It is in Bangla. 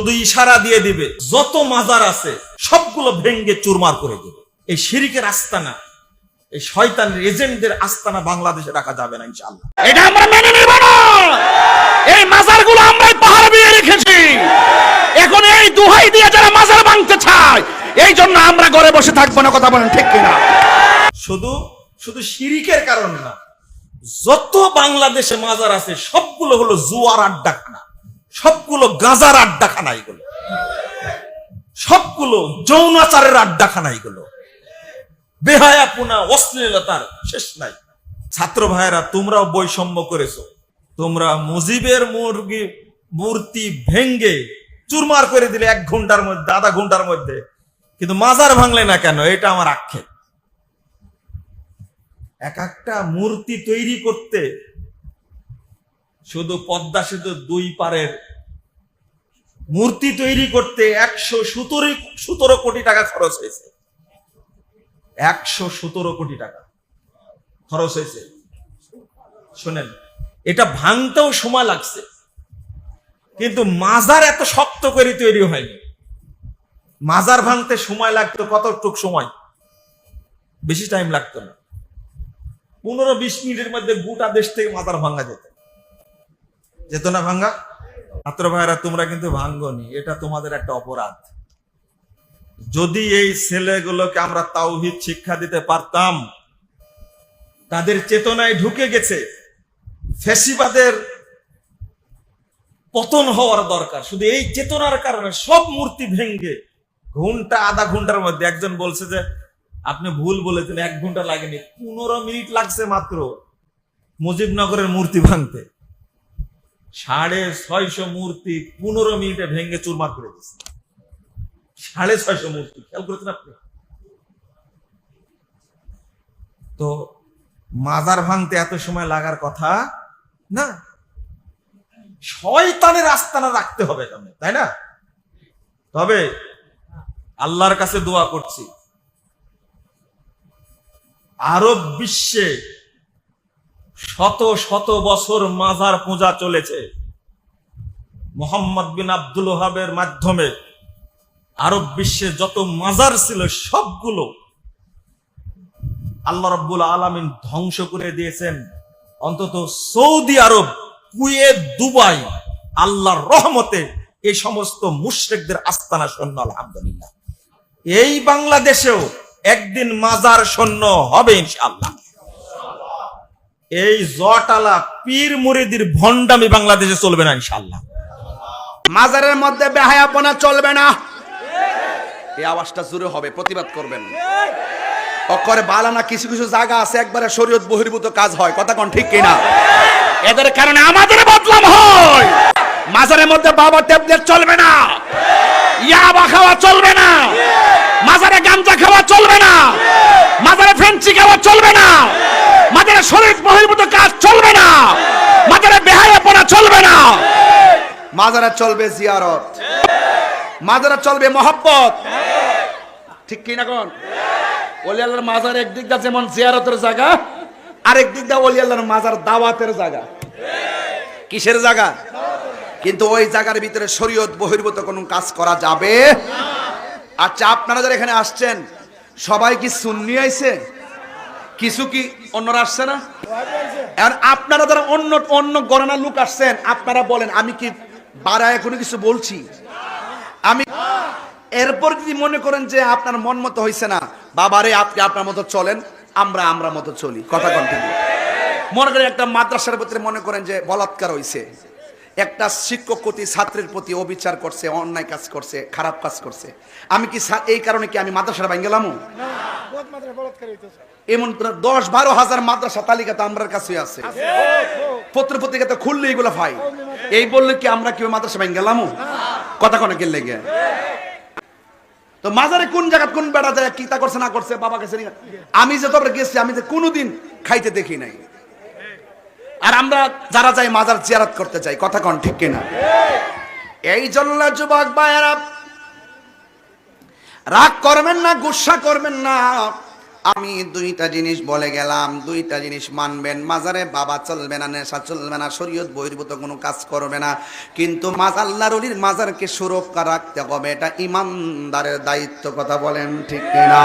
শুধু ইশারা দিয়ে দিবে যত মাজার আছে সবগুলো ভেঙ্গে চুরমার করে দেবে। এই শিরিকের আস্তানা এই শয়তানের এজেন্টদের আস্তানা বাংলাদেশে রাখা যাবে না ইনশাআল্লাহ। এটা আমরা মেনে নিব না। এই মাজারগুলো আমরাই পাহাড় দিয়ে রেখেছি। এখন এই দুহাই দিয়ে যারা মাজার ভাঙতে চায় এই জন্য আমরা ঘরে বসে থাকব না কথা বলেন ঠিক কিনা? শুধু শুধু শিরিকের কারণ না যত বাংলাদেশে মাজার আছে সবগুলো হলো জুয়ার আড্ডাখানা। সবগুলো গাজার আড্ডাখানা এগুলো। সবগুলো যৌনাচারের আড্ডাখানা এগুলো। বেহায়াপুনা অশ্লীলতার শেষ নাই। ছাত্র ভাইয়েরা, তোমরাও বৈষম্য করেছ। তোমরা মুজিবের মুরগি, মূর্তি ভেঙ্গে চুরমার করে দিলে এক ঘণ্টার মধ্যে, আধা ঘণ্টার মধ্যে। কিন্তু মাজার ভাঙলে না কেন? এটা আমার আক্ষেপ। এক একটা মূর্তি তৈরি করতে শুধু পদ্মা সেতু দুই পারের মূর্তি তৈরি করতে একশো সতেরো সতেরো কোটি টাকা খরচ হয়েছে। একশো সতেরো কোটি টাকা খরচ হয়েছে। শোনেন, এটা ভাঙতেও সময় লাগছে। কিন্তু মাজার এত শক্ত করে তৈরি হয়নি। মাজার ভাঙতে সময় লাগতো কতটুক সময়? বেশি টাইম লাগতো না। পনেরো, বিশ মিনিটের মধ্যে গোটা দেশ থেকে মাজার ভাঙা যেত। যেত না ভাঙ্গা? ছাত্র ভাইরা তোমরা কিন্তু ভাঙ্গনি। এটা তোমাদের একটা অপরাধ। যদি এই ছেলেগুলোকে আমরা তাওহিদ শিক্ষা দিতে পারতাম, তাদের চেতনায় ঢুকে গেছে। ফেসিবাদের পতন হওয়ার দরকার। শুধু এই চেতনার কারণে সব মূর্তি ভেঙ্গে ঘণ্টা আধা ঘণ্টার মধ্যে একজন বলছে যে, আপনি ভুল বলেছেন, এক ঘণ্টা লাগেনি। পনেরো মিনিট লাগছে মাত্র মুজিবনগরের মূর্তি ভাঙতে। সাড়ে ছয়শো মূর্তি পনেরো মিনিটে ভেঙে চুরমার করে দিচ্ছে সাড়ে ছয়শো মূর্তি, খেয়াল করেছেন আপনি? তো মাজার ভাঙতে এত সময় লাগার কথা? না। শয়তানের আস্তানা রাখতে হবে কেমন তাই না? তবে আল্লাহর কাছে দোয়া করছি। আরব বিশ্বে শত শত বছর মাজার পূজা চলেছে। মোহাম্মদ বিন আব্দুল ওহাবের মাধ্যমে আরব বিশ্বে যত মাজার ছিল সবগুলো আল্লাহ রব্বুল আলমিন ধ্বংস করে দিয়েছেন। অন্তত সৌদি আরব, কুয়েত, দুবাই আল্লাহর রহমতে এই সমস্ত মুশ্রিকদের আস্তানা সৈন্য, আলহামদুলিল্লাহ। এই বাংলাদেশেও একদিন মাজার সৈন্য হবে ইনশাআল্লাহ। এই জটালা পীর মুরিদির ভণ্ডামি বাংলাদেশে চলবে না, ইনশাআল্লাহ। মাজারের মধ্যে বেহায়াপনা চলবে না। এই আওয়াজটা জোরে হবে, প্রতিবাদ করবেন। অকরে বালানা কিছু কিছু জায়গা আছে, একবারে শরীয়ত বহির্ভূত কাজ হয়। কথা কোন ঠিক কিনা? এদের কারণে আমাদের বদলাম হয়। মাজারের মধ্যে বাবা ট্যাবলেট চলবে না। ইয়াবা খাওয়া চলবে না। মাজারে গাঞ্জা খাওয়া চলবে না মাজারে ফেন্সি খাওয়া চলবে না মাজারে শরীর বহির্ভূত কাজ চলবে না মাজারে বেহায়াপনা চলবে না মাজারে চলবে জিয়ারত। মাজারে চলবে মহব্বত। ঠিক কি না কোন? ওলি মাজার একদিক দা যেমন জিয়ারতের জায়গা, আরেক দিক দা ওলি মাজার দাওয়াতের জায়গা। কিসের জায়গা? কিন্তু ওই জায়গার ভিতরে শরীয়ত বহির্ভূত কোনো কাজ করা যাবে? আচ্ছা আপনারা যারা এখানে আসছেন, সবাই কি সুন্নি আইছে? কিছু কি অন্যরা আসছে না? আপনারা যারা অন্য অন্য গণনা লোক আসছেন, আপনারা বলেন, আমি কি বাড়ায় কোনো কিছু বলছি। আমি এরপর যদি মনে করেন যে আপনার মন মতো হয়েছে না বাবারে আপনি আপনার মতো চলেন আমরা আমরা মতো চলি। কথা কন্টিনিউ মনে করেন একটা মাদ্রাসার ভিতরে মনে করেন যে বলাৎকার হয়েছে একটা শিক্ষক প্রতি ছাত্রের প্রতি অবিচার করছে অন্যায় কাজ করছে খারাপ কাজ করছে। আমি কি এই কারণে কি আমি মাদ্রাসার ভাঙ গেলাম? এমন দশ বারো হাজার মাদ্রাসা তালিকা তো আমার কাছে আছে। পত্র পত্রিকাতে খুললে এগুলো ভাই এই বললে কি আমরা কি মাদ্রাসা ভাঙ গেলাম? কথা কোনো গেলে গে তো মাজারে কোন জায়গা কোন বেড়া যায়, কি তা করছে না করছে, বাবা কাছে আমি যে তবে গেছি, আমি যে কোনোদিন খাইতে দেখি নাই। আর আমরা যারা যাই মাজার জিয়ারত করতে চাই কথা কন ঠিক কিনা? এই জন্য যুবক ভাইয়েরা, রাগ করবেন না, গুসা করবেন না। আমি দুইটা জিনিস বলে গেলাম, দুইটা জিনিস মানবেন। মাজারে বাবা চলবে না, নেশা চলবে না, শরীয়ত বহির্ভূত কোনো কাজ করবে না। কিন্তু মাজ আল্লাহর অলির মাজারকে সুরক্ষা রাখতে হবে, এটা ইমানদারের দায়িত্ব, কথা বলেন ঠিক কিনা?